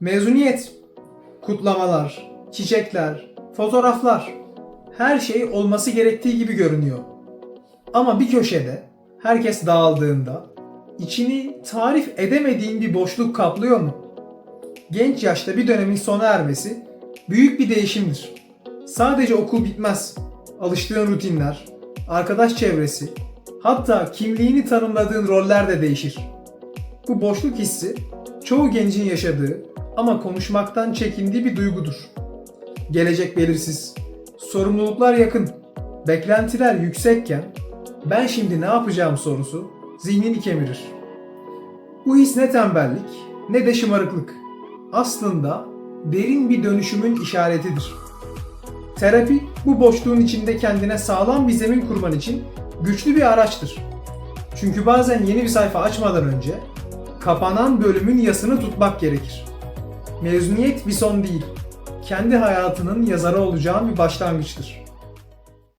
Mezuniyet, kutlamalar, çiçekler, fotoğraflar. Her şey olması gerektiği gibi görünüyor. Ama bir köşede herkes dağıldığında içini tarif edemediğin bir boşluk kaplıyor mu? Genç yaşta bir dönemin sona ermesi büyük bir değişimdir. Sadece okul bitmez. Alıştığın rutinler, arkadaş çevresi, hatta kimliğini tanımladığın roller de değişir. Bu boşluk hissi çoğu gencin yaşadığı ama konuşmaktan çekindiği bir duygudur. Gelecek belirsiz, sorumluluklar yakın, beklentiler yüksekken ben şimdi ne yapacağım sorusu zihnini kemirir. Bu his ne tembellik ne de şımarıklık. Aslında derin bir dönüşümün işaretidir. Terapi bu boşluğun içinde kendine sağlam bir zemin kurman için güçlü bir araçtır. Çünkü bazen yeni bir sayfa açmadan önce kapanan bölümün yasını tutmak gerekir. Mezuniyet bir son değil, kendi hayatının yazarı olacağın bir başlangıçtır.